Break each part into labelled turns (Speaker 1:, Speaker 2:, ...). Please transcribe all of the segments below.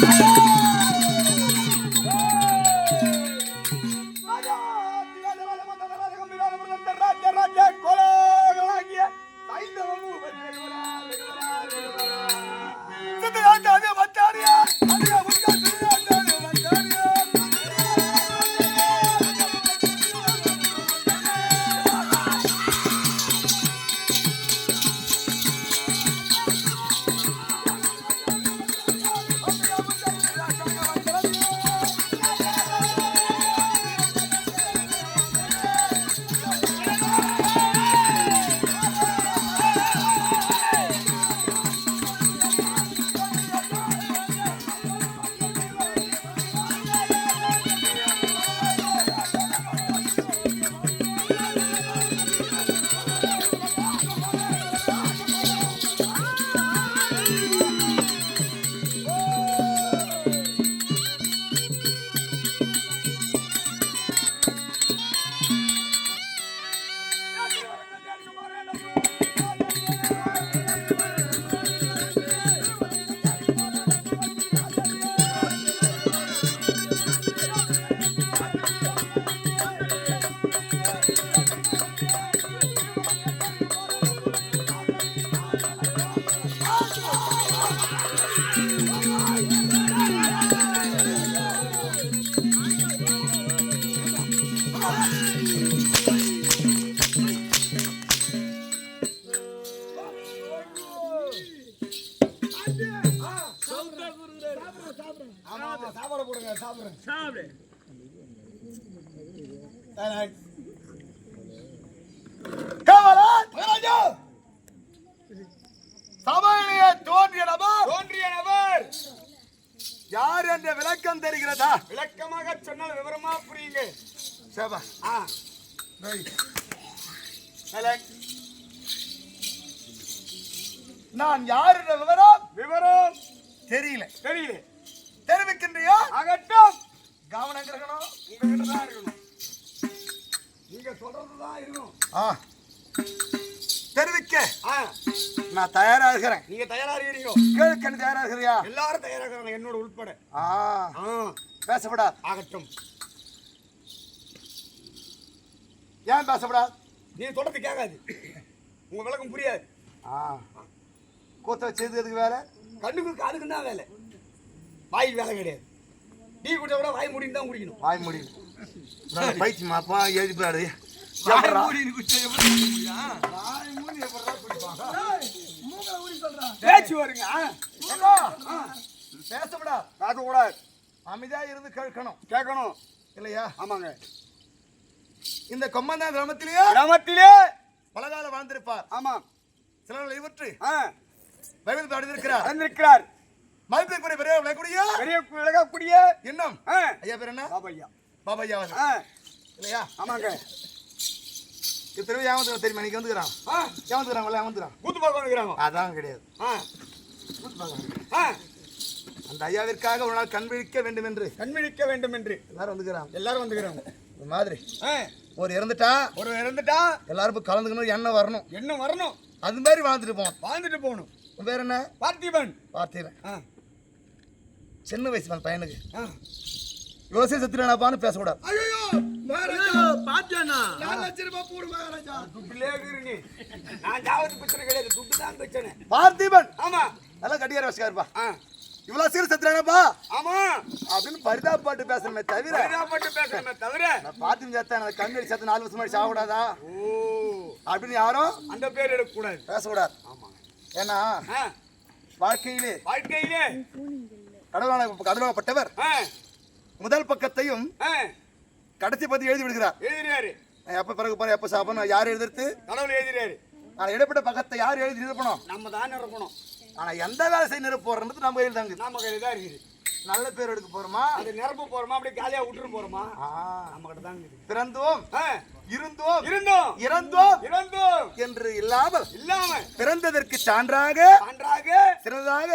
Speaker 1: Thank you. போடுங்க சாப்பிடுறேன்.
Speaker 2: சாப்பிடு.
Speaker 1: காவலன் மகாராஜா சபையிலே தோன்றிய நபர்.
Speaker 2: தோன்றிய நபர்.
Speaker 1: யார் என்ற விளக்கம் தெரிகிறதா?
Speaker 2: விளக்கமாக சொன்னால் விவரமா புரியுங்க.
Speaker 1: சேபா.
Speaker 2: ஆ.
Speaker 1: நான் யார் என்ற விவரம்?
Speaker 2: விவரம்.
Speaker 1: தெரியல.
Speaker 2: தெரியல.
Speaker 1: தெரிவிக்கின்றியா?
Speaker 2: ஆகட்டும்
Speaker 1: கவனம் இருக்கணும்
Speaker 2: உங்ககிட்ட தான் இருக்கணும். நீங்க சொல்றதுதான் இருக்கணும்.
Speaker 1: ஆ. தெரிவிக்க. நான் தயாரா இருக்கிறேன்.
Speaker 2: நீங்க தயாரா இருக்கிறீங்க?
Speaker 1: கேளுக்கு தயாரா இருக்கிறியா?
Speaker 2: எல்லாரும் தயாரா இருக்காங்க என்னோட உள்பட.
Speaker 1: ஆ. பேசப்படாது.
Speaker 2: ஆகட்டும்
Speaker 1: ஏன் பேசப்படாது?
Speaker 2: நீ சொல்றது கேட்காது. உங்க விளக்கம் புரியாது.
Speaker 1: ஆ. கூத்த வச்சதுக்கு வேற
Speaker 2: கண்ணுக்கு காதுக்கு தான் வேலை? வாய் வேலை கிடையாது. டீ குடிச்சா கூட வாய் மூடின்னு தான் குடிக்கணும்.
Speaker 1: வாய் முடி. பயிற்சி மாப்பா எழுதிப்பாரு?
Speaker 2: பேச்சு வருங்க. ஆ?
Speaker 1: பேசப்படாது
Speaker 2: பேசக்கூடாது
Speaker 1: அமைதியா இருந்து கேட்கணும்.
Speaker 2: கேட்கணும்.
Speaker 1: இல்லையா?
Speaker 2: ஆமாங்க.
Speaker 1: இந்த கொம்மந்தான் கிராமத்திலேயே
Speaker 2: கிராமத்திலே
Speaker 1: பலகாலம் வாழ்ந்திருப்பார்.
Speaker 2: ஆமா
Speaker 1: சிலர் இவற்று பைபிள் பாடியிருக்கிறார்
Speaker 2: வந்திருக்கிறார்.
Speaker 1: மதிப்பிற்குரிய பெரிய விளையக்கூடிய
Speaker 2: பெரிய விலகக்கூடிய
Speaker 1: இன்னும் ஐயா பேர் என்ன?
Speaker 2: பாபையா
Speaker 1: பாபையா இல்லையா?
Speaker 2: ஆமாங்க.
Speaker 1: திரும்பி ஏமாந்து தெரியுமா? இன்னைக்கு வந்துக்கிறான்.
Speaker 2: ஆ.
Speaker 1: ஏமாந்துக்கிறாங்களா ஏமாந்துக்கிறான்.
Speaker 2: கூத்து பார்க்க வந்துக்கிறாங்க
Speaker 1: அதான் கிடையாது.
Speaker 2: ஆ. ஆ.
Speaker 1: அந்த ஐயாவிற்காக ஒரு நாள் கண் விழிக்க வேண்டும் என்று
Speaker 2: கண்விழிக்க வேண்டும் என்று
Speaker 1: எல்லாரும் வந்துக்கிறாங்க.
Speaker 2: எல்லாரும் வந்துக்கிறாங்க.
Speaker 1: ஒரு மாதிரி. ஒரு இறந்துட்டா?
Speaker 2: ஒரு இறந்துட்டா?
Speaker 1: எல்லாரும் கலந்துக்கணும் எண்ணெய் வரணும்.
Speaker 2: என்ன வரணும்.
Speaker 1: அது மாதிரி வாழ்ந்துட்டு போகணும்.
Speaker 2: வாழ்ந்துட்டு போகணும்.
Speaker 1: பேர் என்ன?
Speaker 2: பார்த்திபன்.
Speaker 1: பார்த்தீரன்
Speaker 2: ஆ.
Speaker 1: சின்ன வயசு அந்த பையனுக்கு.
Speaker 2: ஆ.
Speaker 1: யோசிச்சு செத்துறானாப்பான்னு பேசக்கூடாது.
Speaker 2: ஐயோ மகாராஜா. பாத்தியானா நான் லட்ச ரூபாய் போடு மகாராஜா. நீ நான் ஜாவது பிரச்சனை கிடையாது துட்டு தான் பிரச்சனை
Speaker 1: பார்த்திபன்.
Speaker 2: ஆமா.
Speaker 1: நல்லா கட்டியார வச்சுக்காருப்பா
Speaker 2: ஆ.
Speaker 1: இவ்வளவு சீர் செத்துறானப்பா
Speaker 2: ஆமா.
Speaker 1: அப்படின்னு பரிதாபப்பாட்டு பேசணுமே தவிர
Speaker 2: பரிதாபப்பட்டு பேசுறமே தவிர.
Speaker 1: நான் எனக்கு கண்ணடி சேர்த்து நாலு வருஷம் மாதிரி சாகக்கூடாதா?
Speaker 2: ஓ.
Speaker 1: அப்படின்னு யாரும்
Speaker 2: அந்த பேர் எடுக்கக்கூடாது.
Speaker 1: பேசக்கூடாது.
Speaker 2: ஆமா.
Speaker 1: ஏன்னா வாழ்க்கையிலே
Speaker 2: வாழ்க்கையிலே
Speaker 1: கடவுளான கடவுளாகப்பட்டவர். முதல் பக்கத்தையும் கடைசி பத்தி எழுதி விடுகிறார்.
Speaker 2: எழுதிறாரு
Speaker 1: நான் எப்ப பிறகு போறேன் எப்ப சாப்பிடணும் யார் எழுதிருத்து
Speaker 2: கடவுள் எழுதிறாரு
Speaker 1: நான் இடைப்பட்ட பக்கத்தை யார் எழுதி நிரப்பணும்?
Speaker 2: நம்ம தான் நிரப்பணும்.
Speaker 1: ஆனா எந்த வேலை செய்ய நிரப்போறது நம்ம கையில் தாங்க
Speaker 2: நம்ம கையில தான் இருக்குது.
Speaker 1: நல்ல பேர் எடுக்க போறோமா?
Speaker 2: அது நிரப்ப போறோமா? அப்படியே காலியா விட்டுட்டு போறோமா? நம்ம கிட்ட தான்
Speaker 1: பிறந்தோம். இருந்தோம்.
Speaker 2: இருந்தோம்.
Speaker 1: இறந்தோம்.
Speaker 2: இருந்தோம்
Speaker 1: என்று இல்லாமல்
Speaker 2: இல்லாம
Speaker 1: பிறந்ததற்கு சான்றாக
Speaker 2: சான்றாக
Speaker 1: சிறந்ததாக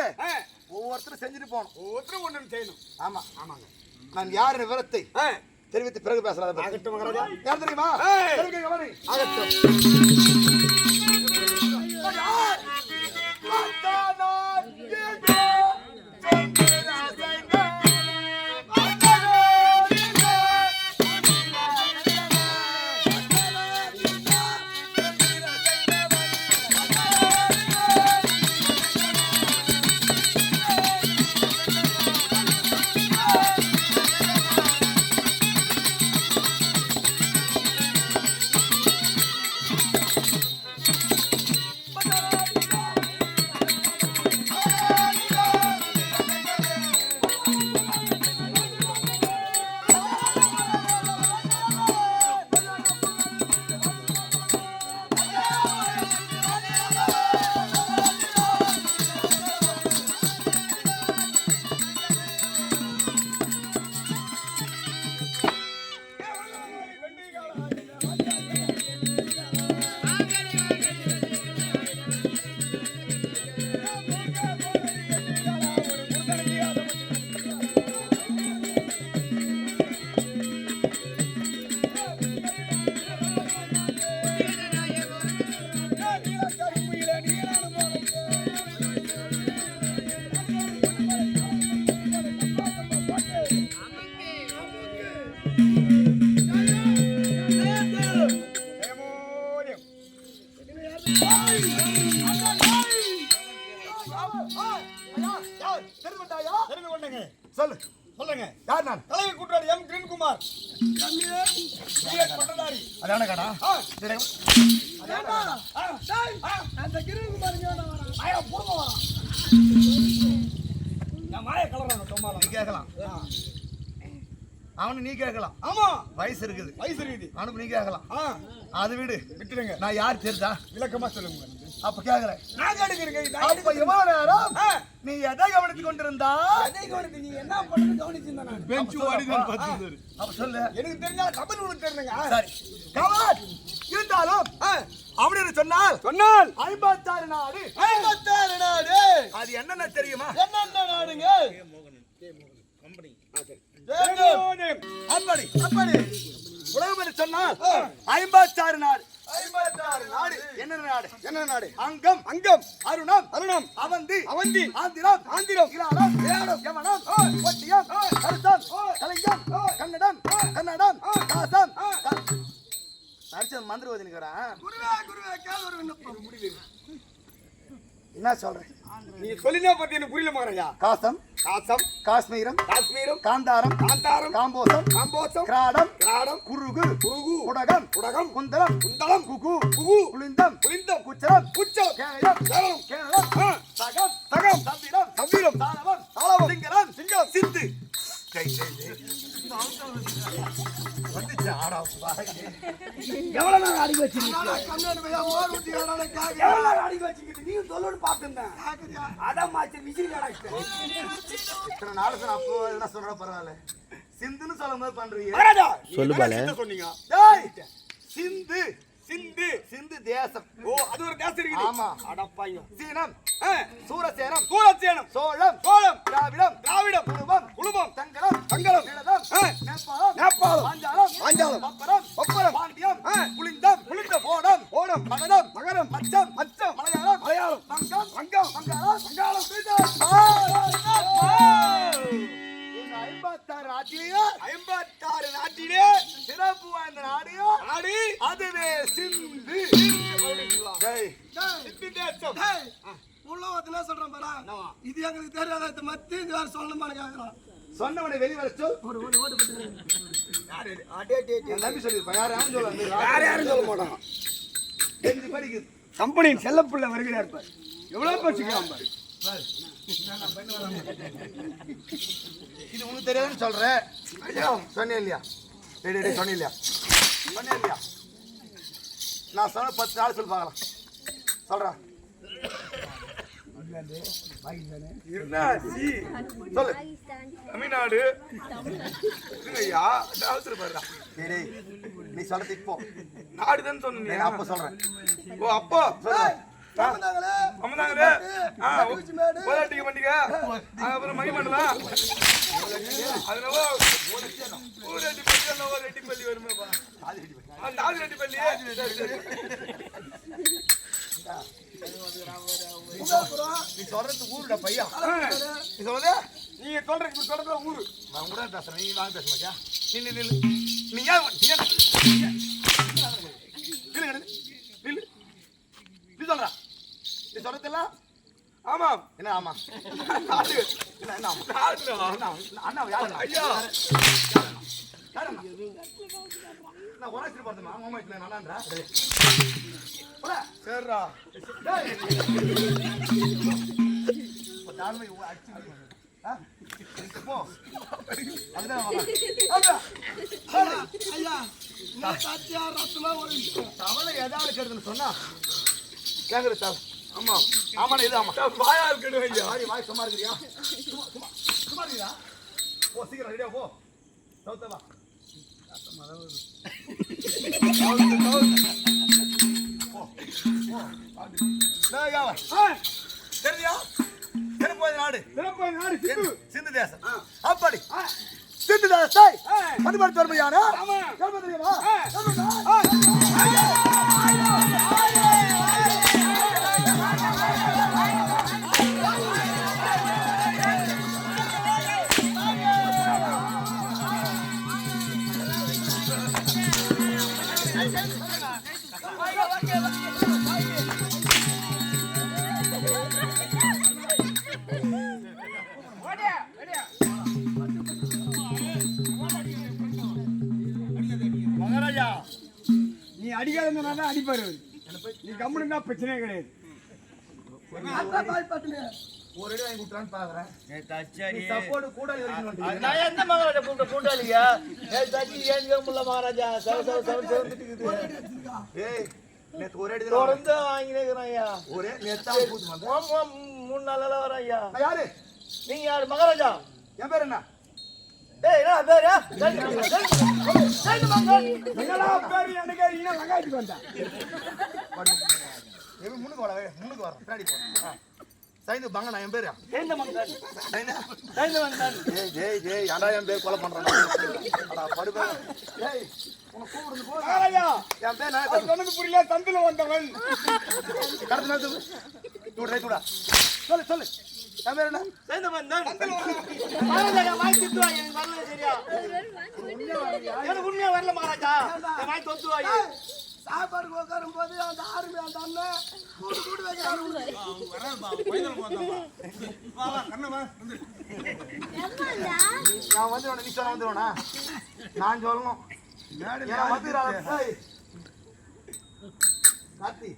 Speaker 1: ஒவ்வொருத்தரும் செஞ்சுட்டு போகணும்.
Speaker 2: ஒவ்வொருத்தரும் ஒண்ணு செய்யணும்.
Speaker 1: ஆமா.
Speaker 2: ஆமாங்க.
Speaker 1: நான் யார் விவரத்தை தெரிவித்து பிறகு பேசலாம்.
Speaker 2: ஆகட்டும்
Speaker 1: யார் தெரியுமா.
Speaker 2: ஆகட்டும்.
Speaker 3: அந்த கிருகுமார் இங்க மாயா வரா.
Speaker 2: ஆயா, போடுங்க வா. என் மாய
Speaker 1: நீ கேட்கலாம் அவனு நீ கேட்கலாம்
Speaker 2: ஆமா
Speaker 1: வயசு இருக்குது
Speaker 2: வயசு இருக்குது
Speaker 1: அவனுக்கு நீ கேட்கலாம்
Speaker 2: ஆ
Speaker 1: அது விடு
Speaker 2: விட்டுடுங்க
Speaker 1: நான் யார் தெரிஞ்சா
Speaker 2: விளக்கமா சொல்லுங்க
Speaker 1: அப்ப கேக்குறேன்
Speaker 2: நான் எடுக்கிறேங்க
Speaker 1: அப்ப எவ்வளவு நேரம் நீ எதை கவனித்துக் கொண்டிருந்தா
Speaker 2: அதே கவனித்து நீ என்ன பண்ணுறது கவனிச்சிருந்தேன் நான்
Speaker 1: பெஞ்சு ஓடிதான் அப்ப சொல்லு
Speaker 2: எனக்கு தெரிஞ்சா தமிழ் உனக்கு தெரியுங்க
Speaker 1: சரி கவன் இருந்தாலும் அப்படின்னு சொன்னால்
Speaker 2: சொன்னால்.
Speaker 1: ஐம்பத்தாறு நாடு.
Speaker 2: ஐம்பத்தாறு நாடு.
Speaker 1: அது என்னென்ன தெரியுமா?
Speaker 2: என்னென்ன நாடுங்க?
Speaker 1: அப்படி அப்படி. உலகம் என்று சொன்னால் ஐம்பத்தாறு நாடு.
Speaker 2: ஐம்பத்தாறு நாடு. என்ன நாடு?
Speaker 1: அங்கம்.
Speaker 2: அங்கம்.
Speaker 1: அருணம்.
Speaker 2: அருணம்.
Speaker 1: அவந்தி.
Speaker 2: அவந்தி.
Speaker 1: ஆந்திரம்.
Speaker 2: ஆந்திரம்.
Speaker 1: இராடம் இராடம் யமனம் ஒட்டியம். கருத்தம். கலிங்கம். கன்னடம். கன்னடம். காசம் நடிச்சது மந்திரவாதி. என்ன சொல்றேன்
Speaker 2: நீ சொல்லினா பத்தி எனக்கு புரியல மகரையா
Speaker 1: காசம்
Speaker 2: காசம்
Speaker 1: காஷ்மீரம்
Speaker 2: காஷ்மீரம்
Speaker 1: காந்தாரம்
Speaker 2: காந்தாரம்
Speaker 1: காம்போசம்
Speaker 2: காம்போசம்
Speaker 1: கிராடம்
Speaker 2: கிராடம்
Speaker 1: குருகு
Speaker 2: குருகு
Speaker 1: குடகம்
Speaker 2: குடகம்
Speaker 1: குந்தலம்
Speaker 2: குந்தளம்
Speaker 1: குகு
Speaker 2: குகு
Speaker 1: குளிந்தம் குச்சரம்
Speaker 2: குச்சம் கேளம்
Speaker 1: கேளம்
Speaker 2: ஆ,
Speaker 1: சகம்
Speaker 2: சகம்
Speaker 1: சந்திரம்
Speaker 2: சந்திரம்
Speaker 1: தாளவம்
Speaker 2: தாளவம்
Speaker 1: சிங்களம்
Speaker 2: சிங்கம்
Speaker 1: சித்து
Speaker 2: எவ்வளவு நேரம் அடிக்க வச்சிருக்கீங்க? அடிக்க வச்சிருக்கீங்க? நீங்க சொல்லணும்னு பார்த்திருந்தேன்? அதான் மாச்சு
Speaker 1: இத்தனை நாளுக்கு நான் அப்போ என்ன சொல்ற பரவாயில்ல. சிந்துன்னு சொல்லும் போது பண்றீங்க
Speaker 4: சொல்லு
Speaker 2: சொன்னீங்க?
Speaker 1: டேய் சிந்து.
Speaker 2: சிந்து.
Speaker 1: சிந்து தேசம்.
Speaker 2: ஓ அது ஒரு தேசம் இருக்குது.
Speaker 1: ஆமா.
Speaker 2: அடப்பாங்க
Speaker 1: சீனம். சூரசேனம்.
Speaker 2: சூரசேனம்.
Speaker 1: சோழம்.
Speaker 2: சோழம்.
Speaker 1: திராவிடம்.
Speaker 2: திராவிடம்.
Speaker 1: குழுமம்.
Speaker 2: குழுமம்.
Speaker 1: தங்கலம்.
Speaker 2: தங்கலம்.
Speaker 1: நேபாளம்.
Speaker 2: நேபாளம்.
Speaker 1: பாஞ்சாலம்.
Speaker 2: பாஞ்சாலம்.
Speaker 1: பப்பரம்
Speaker 2: பப்பரம்.
Speaker 1: பாண்டியம்.
Speaker 2: ஆ.
Speaker 1: புலிந்தம். புலிந்தம். ஓடம்
Speaker 2: ஓடம்.
Speaker 1: மகதம்
Speaker 2: மகரம்.
Speaker 1: மச்சம்.
Speaker 2: மச்சம்.
Speaker 1: மலையாளம்.
Speaker 2: மலையாளம்.
Speaker 1: வங்கம்
Speaker 2: வங்கம்.
Speaker 1: வங்காளம்.
Speaker 2: வங்காளம்.
Speaker 1: இந்த ஐம்பத்தாறு நாட்டிலேயே
Speaker 2: ஐம்பத்தாறு நாட்டிலே
Speaker 1: சிறப்பு வாய்ந்த நாடியோ
Speaker 2: நாடு
Speaker 1: அதுவே சிந்து.
Speaker 2: சிந்து தேசம்.
Speaker 3: உள்ள சொல்றான் பாரா? இது எங்களுக்கு தெரியாத இது மத்தி இது வேற சொல்லணுமான்னு கேக்குறான்.
Speaker 1: சொன்னவனை வெளிவர சொல்.
Speaker 3: ஓடு, ஓடு, ஓடு,
Speaker 1: தம்பி சொல்லியிருப்பான் யார் யாரும் சொல்ல
Speaker 2: யார் யாரும் சொல்ல மாட்டான்.
Speaker 1: தெரிஞ்சு படிக்குது?
Speaker 2: கம்பெனியின் செல்லப்புள்ள வருகிறார் பாரு. எவ்வளவு பேசிக்கலாம் பாரு.
Speaker 1: இது உனக்கு தெரியாதுன்னு சொல்றேன் ஐயா சொன்னேன் இல்லையா? டேய் சொன்னேன் இல்லையா? சொன்னேன் இல்லையா? நான் சொன்ன பத்து நாள் சொல்லி பார்க்கலாம். சொல்றேன் சொல்லு.
Speaker 2: தமிழ்நாடு.
Speaker 1: நீ சொல்றது இப்போ.
Speaker 2: நாடுதான்
Speaker 1: நான் அப்ப சொல்றேன்.
Speaker 2: ஓ அப்போ அம்மதாங்களே. போராட்டிக்க மாட்டீங்க அப்புறம் மகி பண்ணலாம் அதனால ஒரு ரெட்டி பள்ளி அல்ல ஒரு ரெட்டி பள்ளி வருமேப்பா அந்த ஆறு ரெட்டி பள்ளி. சரி சரி.
Speaker 3: உதயபுரம்,
Speaker 1: நீ சொல்றது ஊருடா பையா. நீ சொல்றது?
Speaker 2: நீங்க சொல்றதுக்கு சொல்றதுல ஊரு.
Speaker 1: நான் கூட பேசுறேன். நீ வாங்க பேச மாட்டியா? நில்லு நில்லு. நீ ஏன் நீ ஏன் நில்லு நில்லு நில்லு நீ சொல்றா நீ சொல்றதெல்லாம்
Speaker 2: ஆமாம்
Speaker 1: என்ன ஆமா. என்ன அண்ணா யாரு
Speaker 2: ஐயா.
Speaker 1: நான் உராசி பார்த்தேன் மாமா வீட்டுல நல்லான்றா
Speaker 2: சரிடா
Speaker 1: தாழ்மை அடிச்சு போ. தவளை எதாவது கேட்குதுன்னு சொன்னா. கேட்குறது சார். ஆமா ஆமாண்ணா இது ஆமா.
Speaker 2: வாயா இருக்கணும் ஐயா.
Speaker 1: வாய் வாய் சும்மா இருக்கிறியா? சும்மா சும்மா சும்மா இருக்கிறியா? போ சீக்கிரம் ரெடியா போ. சவுத்த வா. தெரியா திருப்பதி நாடு.
Speaker 2: சிறப்பு நாடு சிந்து.
Speaker 1: தேசம். அப்படி. சிந்து தேசத்தை மதுபடி தருமையான
Speaker 4: அடிக்காதனால தான் அடிப்பாரு அவரு. நீ கம்முனு பிரச்சனையே கிடையாது.
Speaker 1: ஒரு அடி வாங்கி விட்டுறான்னு பாக்குறேன்
Speaker 4: தச்சடி
Speaker 1: சப்போர்ட் கூட
Speaker 4: நான் எந்த மகாராஜா கூப்பிட்ட கூட்டாளியா ஏய் தச்சி ஏன் முடியல மகாராஜா? செவ செவ செவ செவ
Speaker 1: ஏய் நேத்து ஒரு அடி
Speaker 4: தொடர்ந்து வாங்கினேங்கிறேன் ஐயா.
Speaker 1: ஒரே நேத்து கூத்து வந்தேன்.
Speaker 4: மூணு நாளால வரேன் ஐயா.
Speaker 1: நான் யாரு?
Speaker 4: நீங்க யாரு? மகாராஜா?
Speaker 1: என் பேர் என்ன?
Speaker 4: ஏய் என்ன பேரு என்னடா பேரு எனக்கு நீ லங்காயிட்டு வந்தா
Speaker 1: எப்படி முன்னுக்கு வர முன்னுக்கு பின்னாடி போறேன் சைந்து பங்க நான் என் பேரு.
Speaker 4: சேர்ந்த மங்கன்
Speaker 1: சைந்து?
Speaker 4: மங்கன்
Speaker 1: ஏய் என் பேர் கொலை பண்றான்? அடா படுப்பா ஏய் உனக்கு கூப்பிடுறது போ
Speaker 4: மகாராஜா
Speaker 1: என் பேர் நான்
Speaker 4: அது சொன்னது புரியல தந்துல வந்தவன்.
Speaker 1: கடத்து நேரத்து தூடு. சொல்லு சொல்லு. என் பேர் என்ன?
Speaker 4: மங்கன் மகாராஜா வாய் திட்டுவாங்க. உண்மையா வரல மகாராஜா. வாய் தொத்துவாங்க
Speaker 3: சாப்பாடு உட்காரும் போது அந்த ஆர்மி அந்த அண்ணன் கூடு கூடு வைக்கிறாங்க
Speaker 1: நான் வந்து நீ சொல்ல வந்துருவேனா? நான் சொல்லணும். கார்த்தி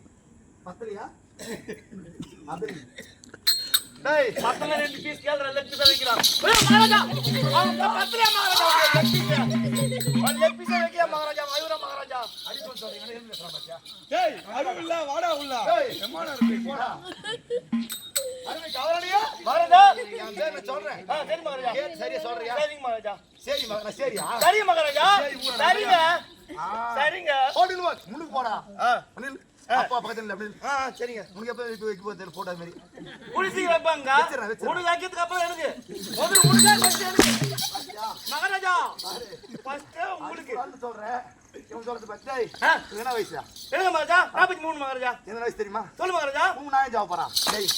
Speaker 1: பத்தலையா? அது
Speaker 4: டேய் பத்தல ரெண்டு பீஸ் கேள்ற லெக் பீஸ் வைக்கிறான். ஏய் மகாராஜா அவன் பத்தல மகாராஜா லெக் பீஸ் அவன் லெக் பீஸ் வைக்கிற மகாராஜா? மயூர மகாராஜா?
Speaker 1: அடிக்கணும் சொல்றீங்க என்ன பேசுறான் பாத்தியா
Speaker 4: டேய் அது இல்ல வாடா உள்ள.
Speaker 1: ஏய். எம்மாடா இருக்கு? போடா. அருமை கவலையா
Speaker 4: மகாராஜா
Speaker 1: என் பேர் நான் சொல்றேன்.
Speaker 4: ஆ சரி மகாராஜா.
Speaker 1: சரியா சொல்றியா?
Speaker 4: சரிங்க மகாராஜா.
Speaker 1: சரி மகன் நான் சரியா?
Speaker 4: சரி மகாராஜா சரிங்க.
Speaker 1: ஆ.
Speaker 4: சரிங்க.
Speaker 1: போட்டு வா முன்னுக்கு போடா.
Speaker 4: ஆ.
Speaker 1: அப்பா பக்கத்துல இல்ல அப்படி
Speaker 4: ஆ சரிங்க.
Speaker 1: உனக்கு எப்ப வைக்க போட்டோ மாதிரி.
Speaker 4: குடிசி வைப்பாங்க. உனக்கு வைக்கிறதுக்கு அப்புறம் எனக்கு. முதல்ல உனக்கு ஃபர்ஸ்ட் எனக்கு. மகாராஜா ஃபர்ஸ்ட் உங்களுக்கு.
Speaker 1: வந்து சொல்றேன். இவன் சொல்றது பத்தி
Speaker 4: ஆ.
Speaker 1: என்ன வயசா?
Speaker 4: எழுங்க மகாராஜா? நாற்பத்தி மூணு மகாராஜா.
Speaker 1: என்ன வயசு தெரியுமா?
Speaker 4: சொல்லு மகாராஜா.
Speaker 1: உங்க நான் ஜாப் போறான். டேய்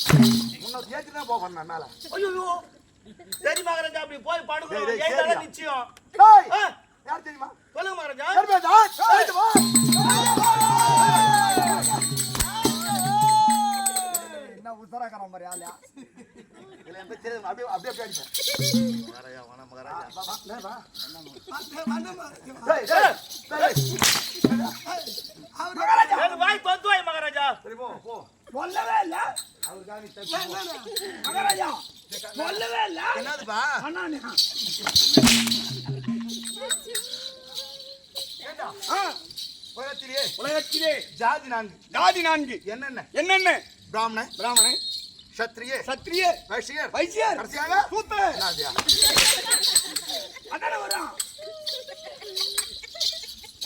Speaker 1: முன்ன ஏத்தி தான் மேல.
Speaker 4: ஐயோ சரி மகாராஜா அப்படி போய் ஏன்
Speaker 1: சரியா?
Speaker 4: நிச்சயம்?
Speaker 1: யார் தெரியுமா?
Speaker 4: சொல்லுங்க மகாராஜா. என்ன உத்தரக்காரன் மாதிரி ஆளா
Speaker 1: இல்ல என் பேர் அப்படியே அப்படியே அப்படியே அடிப்பேன். மகாராஜா வண மகாராஜா.
Speaker 4: வாய் தொத்துவாய் மகாராஜா.
Speaker 1: சரி போ போ.
Speaker 4: சொல்லவே இல்ல.
Speaker 1: அவருக்காக
Speaker 4: மகாராஜா. சொல்லவே இல்ல.
Speaker 1: என்னதுப்பா?
Speaker 4: அண்ணா
Speaker 1: ஏண்டா? உலகத்திலே
Speaker 4: உலகத்திலே
Speaker 1: ஜாதி நான்கு.
Speaker 4: ஜாதி நான்கு.
Speaker 1: என்னென்ன?
Speaker 4: என்னென்ன?
Speaker 1: பிராமணன்.
Speaker 4: பிராமணன்.
Speaker 1: சத்திரிய.
Speaker 4: சத்திரிய.
Speaker 1: வைசியர்.
Speaker 4: வைசியர்.
Speaker 1: கடைசியாக? என்னதுயா?
Speaker 4: அண்ணன வரான்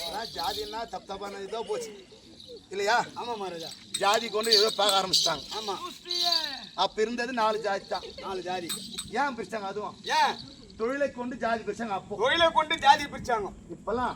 Speaker 1: அதான் ஜாதின்னா தப்பு தப்பான இதோ போச்சு. இல்லையா?
Speaker 4: ஆமா மகாராஜா.
Speaker 1: ஜாதி கொண்டு ஏதோ பார்க்க ஆரம்பிச்சிட்டாங்க.
Speaker 4: ஆமா.
Speaker 1: அப்ப இருந்தது நாலு ஜாதி தான்.
Speaker 4: நாலு ஜாதி.
Speaker 1: ஏன் பிரிச்சாங்க அதுவும்?
Speaker 4: ஏன்?
Speaker 1: தொழிலை கொண்டு ஜாதி பிரிச்சாங்க அப்போ.
Speaker 4: கோயிலை கொண்டு ஜாதி பிரிச்சாங்க.
Speaker 1: இப்பெல்லாம்?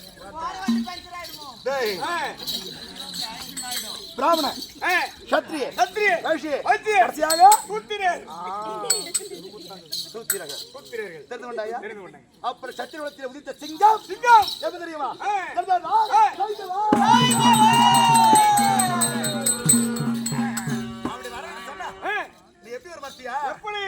Speaker 4: ஆ,
Speaker 1: சத்திரிய
Speaker 4: சத்திரிய,
Speaker 1: வைசியர்
Speaker 4: வைசியர்,
Speaker 1: கடைசியாக
Speaker 4: சூத்திரர்.
Speaker 1: சூத்திரர்கள்
Speaker 4: சூத்திரர்கள்.
Speaker 1: தெரிந்து கொண்டாயா
Speaker 4: தெரிந்து.
Speaker 1: அப்புறம் சத்திரகுலத்தில் உதித்த சிங்கம்
Speaker 4: சிங்கம்.
Speaker 1: எப்ப தெரியுமா? அப்படி சொன்னா, நீ எப்படி ஒரு மத்தியா
Speaker 4: எப்படி?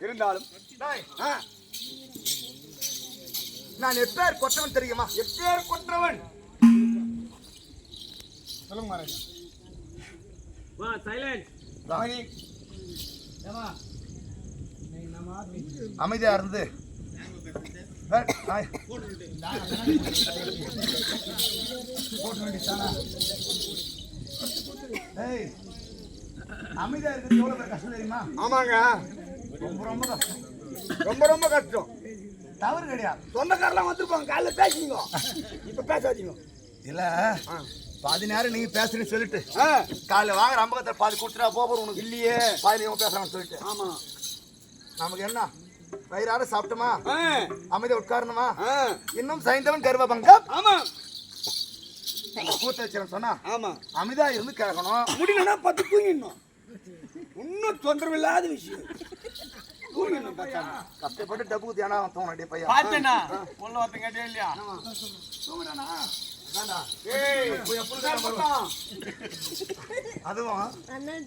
Speaker 1: இருந்தாலும்
Speaker 2: இருந்தாலும்
Speaker 1: நான் எப்பேர் கொற்றவன் தெரியுமா?
Speaker 2: எப்பேர் கொற்றவன்? சொல்லுங்க மகாராஜா. ராணி,
Speaker 1: அமைதியா இருந்து. ஏய், ஆய். ஏய், அமைதியா இருக்கிறது எவ்வளவு பேர் கஷ்டம் தெரியுமா?
Speaker 2: ஆமாங்க.
Speaker 1: ரொம்ப ரொம்ப கஷ்டம்.
Speaker 2: ரொம்ப ரொம்ப கஷ்டம்.
Speaker 1: தவறு கிடையாது
Speaker 2: சொந்தக்காரெல்லாம் வந்திருப்பாங்க. காலைல பேசுங்க இப்ப பேசாதீங்க
Speaker 1: இல்ல பாதி நேரம் நீங்க பேசுறேன்னு சொல்லிட்டு காலைல வாங்குற அம்பகத்தை பாதி கொடுத்துட்டா போற உனக்கு.
Speaker 2: இல்லையே.
Speaker 1: பாதி நீங்க பேசுறான்னு சொல்லிட்டு.
Speaker 2: ஆமா.
Speaker 1: நமக்கு என்ன? வயிறார சாப்பிட்டோமா?
Speaker 2: ஆ,
Speaker 1: அமைதியா உட்காரணுமா? இன்னும் சைந்தவன் கருவ பங்கம்
Speaker 2: ஆமா.
Speaker 1: கூத்த சொன்னா
Speaker 2: ஆமா.
Speaker 1: அமைதியா இருந்து கேட்கணும்.
Speaker 2: முடியலன்னா பத்து தூங்கிடணும். இன்னும் தொந்தரவு இல்லாத விஷயம்.
Speaker 1: கஷ்டப்பட்டு டப்பு தியானம் தோணும் பையன்.
Speaker 4: பார்த்தேனா உள்ள ஒருத்தன் கேட்டே இல்லையா?
Speaker 2: போட்டான்.
Speaker 1: அதுவும்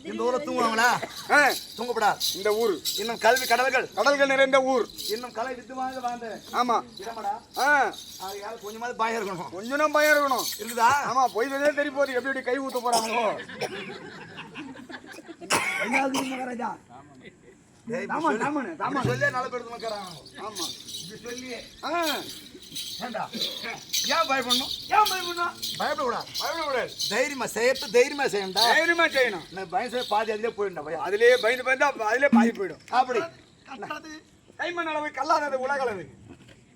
Speaker 1: இந்த ஊர்ல தூங்குவாங்களா?
Speaker 2: ஆ,
Speaker 1: தூங்கப்படாது.
Speaker 2: இந்த ஊர்.
Speaker 1: இன்னும் கல்வி கடல்கள்
Speaker 2: கடல்கள் நிறைந்த ஊர்.
Speaker 1: இன்னும் கலை வித்து வாங்க வாழ்ந்த.
Speaker 2: ஆமா.
Speaker 1: இடமடா. கொஞ்சமாவது பயம் இருக்கணும்.
Speaker 2: கொஞ்சம் பயம் இருக்கணும்.
Speaker 1: இருக்குதா?
Speaker 2: ஆமா போய் வெளியே தெரிய போகுது. எப்படி எப்படி கை ஊத்த போறாங்களோ? மகாராஜா தாமான்.
Speaker 1: சொல்லியே நல்ல பேர் இருக்கிறாங்க
Speaker 2: ஆமா.
Speaker 1: இப்படி சொல்லியே.
Speaker 2: ஆ,
Speaker 1: ஏண்டா? ஏன் பயப்படணும்?
Speaker 2: ஏன் பயப்படணும்?
Speaker 1: பயப்படக்கூடாது.
Speaker 2: பயப்படக்கூடாது.
Speaker 1: தைரியமா செய்யறது தைரியமா செய்யண்டா
Speaker 2: தைரியமா செய்யணும்.
Speaker 1: நான் பயம் செய்ய பாதி அதிலே போயிட்டேன் பையன்.
Speaker 2: அதுலயே பயந்து அதுலயே பாதி போயிடும்.
Speaker 1: அப்படி.
Speaker 2: கைமண் அளவு கல்லாதது உலகளவு.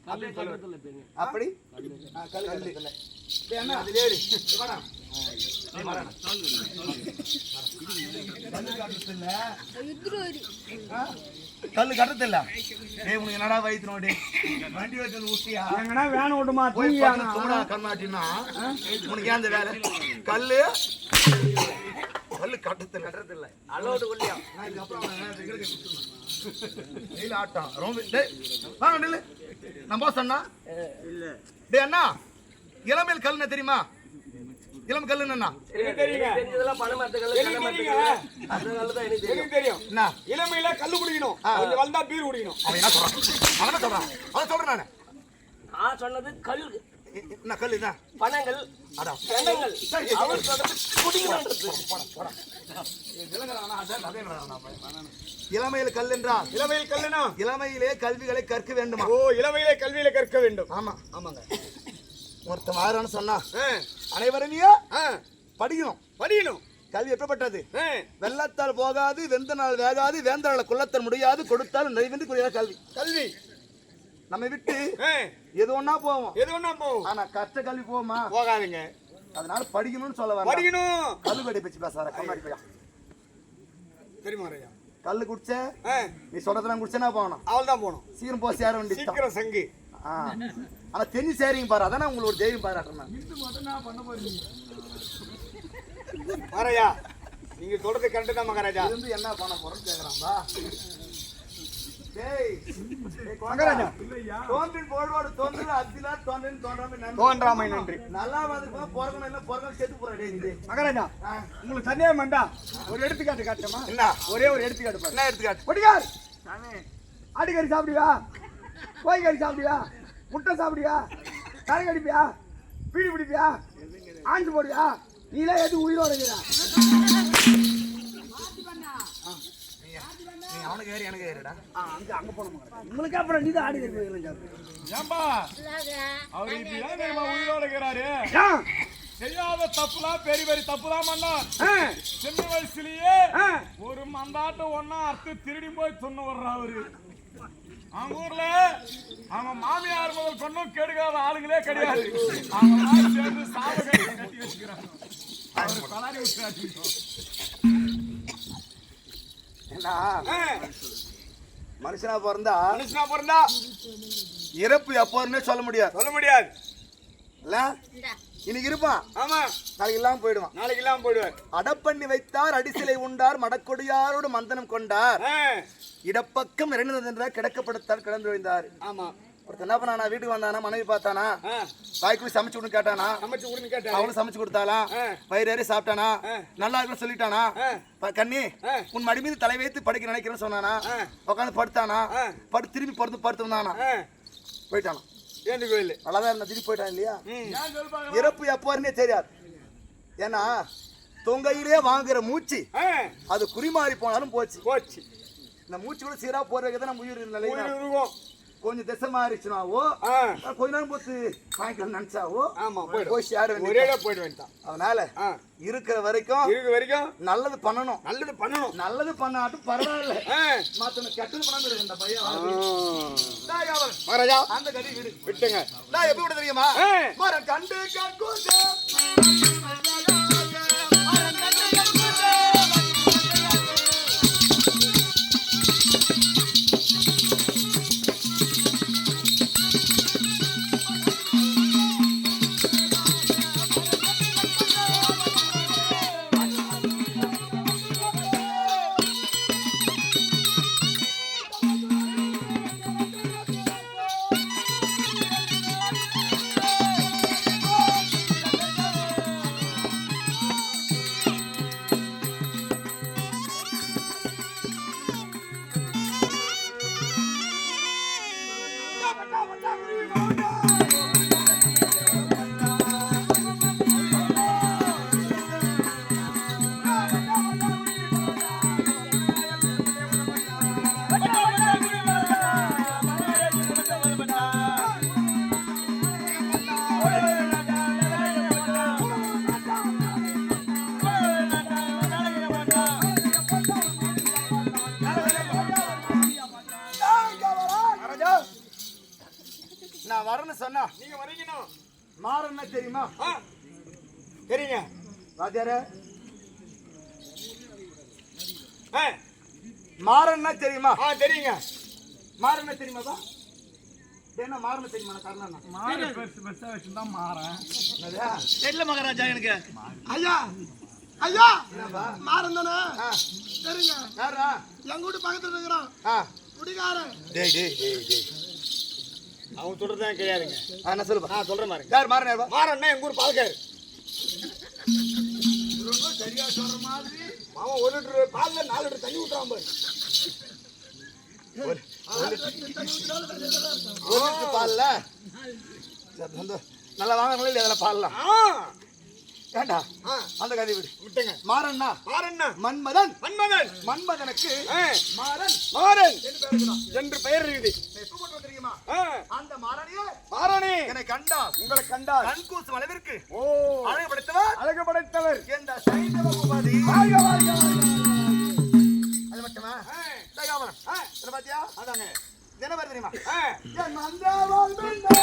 Speaker 1: அப்படி. ஆ, கல்லு கல்லு. கல்லு டேய் கல்லு கட்டுறது இல்ல இல்ல உனக்கு என்னடா வயிற்றுனோடி வண்டி வச்சு ஊட்டியா
Speaker 2: எங்கன்னா வேணும் விடுமா
Speaker 1: போய்
Speaker 2: தூங்கியாங்க
Speaker 1: பக்கத்துல தூங்குடா கண்ணாட்டினா உனக்கு ஏன் அந்த வேலை? கல்லு? கல்லு கட்டுறது இல்ல
Speaker 4: அலோடு கொள்ளியா
Speaker 1: நான் இதுக்கப்புறம். வெயில் ஆட்டம். ரொம்ப டேய் நான் போஸ் அண்ணா. டேய் அண்ணா இளமையில் கல்லுன்னு தெரியுமா? இளம் கல்லு என்ன
Speaker 2: எனக்கு தெரியுங்க.
Speaker 4: தெரிஞ்சதெல்லாம் பணம் மரத்துக்கள்
Speaker 2: எனக்கு
Speaker 4: தெரியும்.
Speaker 1: என்ன?
Speaker 2: இளமையில கல்லு குடிக்கணும். கொஞ்சம் வளர்ந்தா பீர் குடிக்கணும்.
Speaker 1: அவன் என்ன சொல்றான்? அவன் என்ன சொல்றான்? அவன் சொல்றேன் நானு.
Speaker 4: நான் சொன்னது கல்.
Speaker 1: என்ன கல்லு என்ன
Speaker 4: பணங்கள்
Speaker 1: அதான்
Speaker 4: பணங்கள் அவர் சொன்னது குடிங்கன்றது
Speaker 1: இளமையில் கல் என்றால்?
Speaker 2: இளமையில் கல்லுனா
Speaker 1: இளமையிலே கல்விகளை கற்க வேண்டுமா?
Speaker 2: ஓ இளமையிலே கல்வியில கற்க வேண்டும்.
Speaker 1: ஆமா.
Speaker 2: ஆமாங்க.
Speaker 1: ஒருத்தன் வாரான்னு சொன்னா
Speaker 2: ஆ,
Speaker 1: படிக்கணும்.
Speaker 2: படிக்கணும்.
Speaker 1: கல்வி எப்பப்பட்டது? வெள்ளத்தால் போகாது வெந்த நாள் வேகாது வேந்தரால கொள்ளத்தல் முடியாது கொடுத்தால் நிறைவேந்து கூடிய கல்வி.
Speaker 2: கல்வி.
Speaker 1: நம்ம விட்டு எது ஒண்ணா போவோம்.
Speaker 2: எது ஒண்ணா போகும்
Speaker 1: ஆனா கற்ற கல்வி போவோமா
Speaker 2: போகாதுங்க.
Speaker 1: அதனால படிக்கணும்னு சொல்ல வரேன்
Speaker 2: படிக்கணும்.
Speaker 1: கல்லு கடி பேச்சு பேசாத கண்ணாடி பையா.
Speaker 2: தெரியுமா ராஜா
Speaker 1: கல்லு குடிச்ச நீ சொல்றதெல்லாம் குடிச்சனா போகணும்.
Speaker 2: அவள் தான் போகணும்.
Speaker 1: சீக்கிரம் போய் சேர வேண்டியது
Speaker 2: சீக்கிரம் சங்கு.
Speaker 1: ஆனா தெரிஞ்சு சேரிங்க பாரு அதானே உங்களுக்கு ஒரு தைரியம் பாராட்டுறேன்
Speaker 2: மகாராஜா நீங்க சொல்றது கரெக்ட் தான் மகாராஜா.
Speaker 1: இருந்து என்ன பண்ண போறோம்னு தோன்றின் தோன்றாம நன்றி.
Speaker 2: தோன்றாமை நன்றி.
Speaker 1: நல்லா வந்து பிறக்கணும் இல்ல பிறக்கணும் செத்து போற டேய் இது.
Speaker 2: மகாராஜா உங்களுக்கு சந்தேகம் வேண்டாம் ஒரு எடுத்துக்காட்டு காட்டுமா?
Speaker 1: என்ன?
Speaker 2: ஒரே ஒரு எடுத்துக்காட்டு
Speaker 1: என்ன எடுத்துக்காட்டு?
Speaker 2: பொடிகார் ஆட்டுக்கறி சாப்பிடுவியா? கோழிக்கறி சாப்பிடுவியா? முட்டை சாப்பிடுவியா? கரை கடிப்பியா பீடி பிடிப்பியா? ஆஞ்சு போடுவியா? நீலாம் எது உயிரோட இருக்கிறா.
Speaker 1: நீ அவனுக்கு ஏறி எனக்கு ஏறிடா.
Speaker 2: அங்க அங்க போனோம் உங்களுக்கு அப்புறம் நீ தான் போய்
Speaker 5: ஏம்பா? அவர் இப்ப உயிரோட இருக்கிறாரு? செய்யாத தப்புலாம் பெரிய பெரிய தப்புலாம் பண்ணார் சின்ன வயசுலயே
Speaker 2: ஆ,
Speaker 5: ஒரு மந்தாட்டம் ஒன்னா அறுத்து திருடி போய் சொன்ன வர்ற அவரு. அவங்க ஊர்ல அவங்க மாமியார் முதல் கொண்டும் கெடுக்காத ஆளுங்களே கிடையாது. அவங்க சேர்ந்து சாவ கட்டி வச்சுக்கிறாங்க. அவர் பலாரி.
Speaker 1: மனுஷனா பிறந்தா
Speaker 2: மனுஷனா பிறந்தா
Speaker 1: இறப்பு எப்போதுமே சொல்ல முடியாது.
Speaker 2: சொல்ல முடியாது.
Speaker 1: இல்ல. இன்னைக்கு இருப்பான்.
Speaker 5: ஆமா.
Speaker 1: நாளைக்கு இல்லாம போயிடுவான்.
Speaker 5: நாளைக்கு இல்லாம போயிடுவார்.
Speaker 1: அடப்பண்ணி வைத்தார் அடிசிலை உண்டார் மடக்கொடியாரோடு மந்தனம் கொண்டார். இடப்பக்கம் இரண்டு கிடக்கப்படுத்தார் கிடந்து விழுந்தார்.
Speaker 5: ஆமா.
Speaker 1: ஒருத்தர் என்ன பண்ணானா வீட்டுக்கு வந்தானா மனைவி பார்த்தானா
Speaker 5: ஆ,
Speaker 1: வாய்க்குள்ளி சமைச்சு கொடுன்னு கேட்டானா
Speaker 5: சமைச்சு கொடுன்னு கேட்டாரு.
Speaker 1: அவனும் சமைச்சு கொடுத்தாலாம்
Speaker 5: ஆ.
Speaker 1: வயிறேறி சாப்பிட்டானா நல்லா இருக்குன்னு சொல்லிட்டானா கண்ணி. உன் மடி மீது தலை வைத்து படுக்க நினைக்கிறேன்னு சொன்னானா. உட்காந்து படுத்தானா. படு திரும்பி படுத்து படுத்து வந்தானா போயிட்டானா.
Speaker 5: ஏந்து கோயில்.
Speaker 1: நல்லாதான் இருந்தா திரும்பி போயிட்டான் இல்லையா? இறப்பு எப்போ வரும்னே தெரியாது. ஏன்னா தொங்கையிலே வாங்குற மூச்சு அது குறிமாறி போனாலும் போச்சு.
Speaker 5: போச்சு.
Speaker 1: இந்த மூச்சு கூட சீரா போற வைக்க நம்ம உயிர்
Speaker 5: உயிர் இருக்கும்
Speaker 1: கொஞ்சம் திசை மாறிச்சுனாவோ கொஞ்ச நேரம் போத்து வாங்கிக்கலாம் நினைச்சாவோ
Speaker 5: ஆமா
Speaker 1: போய் வேண்டியது
Speaker 5: ஒரேடா போயிட வேண்டாம்
Speaker 1: அதனால இருக்கிற வரைக்கும்
Speaker 5: இருக்க வரைக்கும்
Speaker 1: நல்லது பண்ணணும்.
Speaker 5: நல்லது பண்ணணும்.
Speaker 1: நல்லது பண்ணாட்டும் பரவாயில்ல. மத்தவங்க கெட்டது பண்ணாம இருக்கு இந்த பையன்.
Speaker 5: மகாராஜா.
Speaker 1: அந்த கதை விடு.
Speaker 5: விட்டுங்க.
Speaker 1: நான் எப்படி விட தெரியுமா. மர கண்டு
Speaker 5: ஆ,
Speaker 1: மாறன்னா தெரியுமா?
Speaker 5: ஆ தெரியுங்க.
Speaker 1: மாறன்னா தெரியுமாப்பா என்ன மாறன தெரியுமா? காரணம் என்ன?
Speaker 5: மாறு பெருசு பெருசா வச்சுதான் மாறேன்?
Speaker 4: தெரியல மகாராஜா எனக்கு.
Speaker 3: ஐயா! ஐயா!
Speaker 1: என்னப்பா?
Speaker 3: மாறன் தானே?
Speaker 1: ஆ,
Speaker 3: சரிங்க
Speaker 1: யாரா?
Speaker 3: எங்க வீட்டு பக்கத்துல இருக்கிறான். குடிகாரன்.
Speaker 1: டேய், டேய், டேய், டேய்.
Speaker 5: அவங்க சொல்றதுதான் கிடையாதுங்க
Speaker 1: என்ன சொல்லுப்பா?
Speaker 5: நான் சொல்ற மாதிரி
Speaker 1: யார் மாறன்?
Speaker 5: மாறன்னா எங்க ஊர் பால்காரு அவன் ஒரு லிட்டர் பால்ல நாலு லிட்டர் தண்ணி ஊத்துறான் பாரு.
Speaker 1: ஒரு லிட்டர் பால்ல. நல்லா வாங்கணும் இல்லையா அதில் பால்லாம்?
Speaker 5: ஆ,
Speaker 1: ஏண்டா? அந்த கதை விடு.
Speaker 5: விட்டுங்க.
Speaker 1: மாறன்னா?
Speaker 5: மாறன்னா?
Speaker 1: மன்மதன்.
Speaker 5: மன்மதன்.
Speaker 1: மன்மதனுக்கு மாறன்.
Speaker 5: மாறன்.
Speaker 1: என்று பெயர்
Speaker 5: இருக்குது.
Speaker 1: தெரியுமா? அந்த மாறனையே
Speaker 5: மாறனே.
Speaker 1: என்னை கண்டார்
Speaker 5: உங்களை கண்டார்
Speaker 1: கண் கூசும் அளவிற்கு
Speaker 5: ஓ.
Speaker 1: அழகு படைத்தவர்
Speaker 5: அழகு படைத்தவர்
Speaker 1: இந்த சைந்தவ. அது மட்டுமா? இதை பாத்தியா
Speaker 5: அதாங்க
Speaker 1: தெரியுமா? என் பெண்ணே.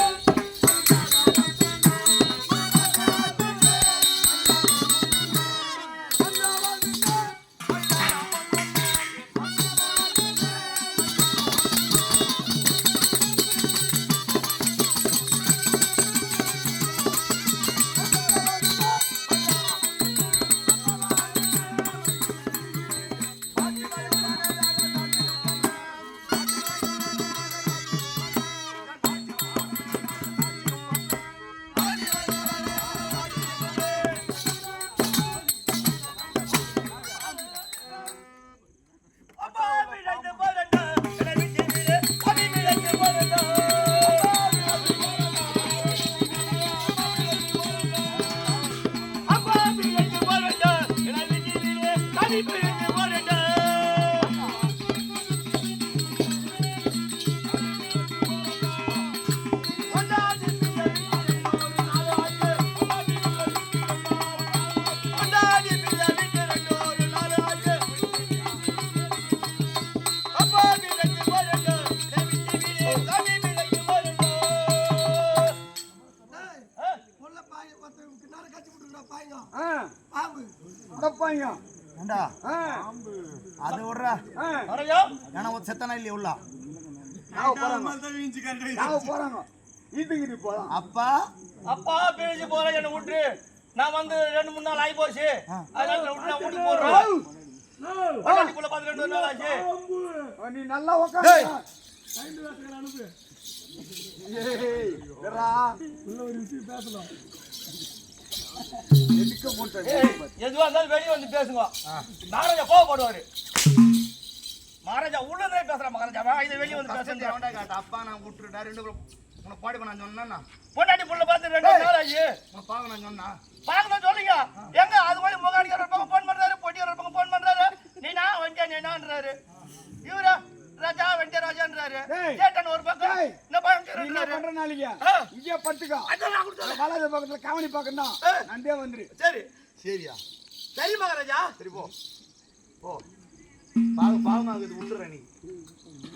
Speaker 1: அது விடுறா.
Speaker 2: ஆ,
Speaker 1: ஏன்னா ஒரு செத்தனா இல்லையா உள்ள. அப்பா?
Speaker 4: அப்பா பேசி போற என்ன விட்டுரு. நான் வந்து ரெண்டு மூணு நாள் ஆகி போச்சு அதனால நான் விட்டு நான் வீட்டுக்கு போடுறேன் பொண்டாட்டிக்குள்ள பார்த்து ரெண்டு நாள் ஆச்சு.
Speaker 2: நீ நல்லா உட்காந்து
Speaker 4: ஏய், எதுவா இருந்தாலும் வெளியே வந்து பேசுங்க. மகாராஜா கோவப்படுவாரு. மகாராஜா உள்ள இருந்தே பேசுறேன் மகாராஜா. இதை வெளியே வந்து பேசுறேன்?
Speaker 1: அப்பா நான் விட்டுருடா ரெண்டு உன்னை பாடி பண்ண சொன்னா
Speaker 4: பொண்டாட்டி புள்ள பார்த்து ரெண்டு நாள்
Speaker 1: பாக்க நான் சொன்னா.
Speaker 4: பாக்கணும் சொல்லுங்க எங்க? அது மாதிரி முகாடிக்கார இருப்பாங்க போன் பண்றாரு பொட்டியார் இருப்பாங்க போன் பண்றாரு. நீனா வண்டியா நீனான்றாரு இவரு ராஜா வெண்டியா ராஜான்றாரு.
Speaker 2: டேய்.
Speaker 4: சேட்டன் ஒரு பக்கம். இந்த பக்கம்
Speaker 2: என்ன. பண்ற நாளைக்கு. இங்கே
Speaker 4: கொடுத்தாரு.
Speaker 2: மலாஜ பக்கத்துல காவணி பக்கம் நந்தே வந்துரு.
Speaker 4: சரி.
Speaker 1: சரியா?
Speaker 4: சரி மகாராஜா.
Speaker 1: சரி போ. போ. பாவ பாவமாகுது விட்டுறேன் நீ.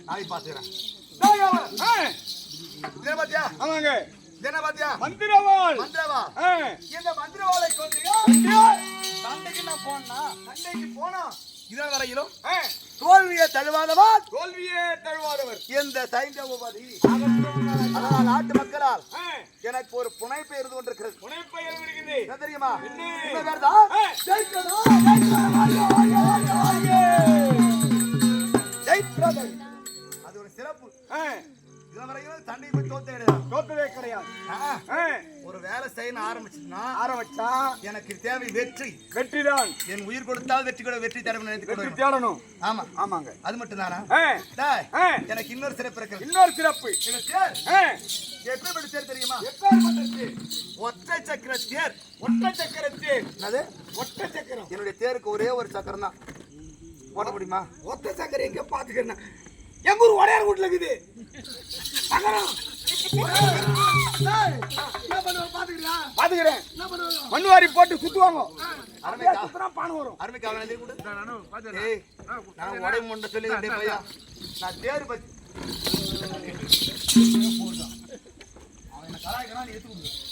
Speaker 1: நாளைக்கு பாத்துக்கிறேன். இதே பாத்தியா?
Speaker 2: ஆமாங்க.
Speaker 1: இதே பாத்தியா?
Speaker 2: மந்திரவாள்.
Speaker 1: மந்திரவா?
Speaker 2: ஆ.
Speaker 1: இந்த மந்திரவாளை கொண்டு சண்டைக்கு நான் போனா சண்டைக்கு போனா இதன் வரையிலும்?
Speaker 2: ஆ.
Speaker 1: தோல்வியை தழுவாதவா
Speaker 2: தோல்வியே தழுவாதவர்.
Speaker 1: இந்த சைந்தவபதி அதனால் நாட்டு மக்களால். எனக்கு ஒரு புனைப்பு இருந்து கொண்டிருக்கிறது.
Speaker 2: புனைப்பெயர் விடுகிறது
Speaker 1: என்ன தெரியுமா?
Speaker 2: என்ன?
Speaker 1: பேர்தான்
Speaker 2: ஆ.
Speaker 1: ஜெயிக்கணும், ஜெயிக்கணும். அது ஒரு சிறப்பு. சண்டை போய் தோத்த கிடையாது
Speaker 2: தோத்ததே கிடையாது.
Speaker 1: ஒரு வேலை செய்யணும் ஆரம்பிச்சுன்னா
Speaker 2: ஆரம்பிச்சா
Speaker 1: எனக்கு தேவை வெற்றி.
Speaker 2: வெற்றிதான்.
Speaker 1: என் உயிர் கொடுத்தால் வெற்றி கூட வெற்றி தரணும் நினைத்து
Speaker 2: வெற்றி. தேடணும்.
Speaker 1: ஆமா.
Speaker 2: ஆமாங்க.
Speaker 1: அது மட்டும் தானா. எனக்கு இன்னொரு சிறப்பு இருக்கிறது
Speaker 2: இன்னொரு சிறப்பு.
Speaker 1: எப்படி தேர். தெரியுமா? ஒற்றை சக்கர தேர்.
Speaker 2: ஒற்றை சக்கர தேர்.
Speaker 1: என்னது?
Speaker 2: ஒற்றை சக்கரம்.
Speaker 1: என்னுடைய தேருக்கு ஒரே ஒரு சக்கரம் தான் ஓட்ட முடியுமா?
Speaker 2: ஒற்றை சக்கரம் எங்க பாத்துக்கிறேன் எங்க ஊர் உடையார் வீட்டுல இருக்குது. சக்கரம் பாத்துக்கிறேன். போட்டு சுத்துவாங்க
Speaker 1: அருமைக்கா.
Speaker 2: வரும்.
Speaker 1: நான் உடம்பு முண்ட சொல்லி பையா. நான் தேர் பத்தி அவன் கலாய்க்கிறான் எடுத்து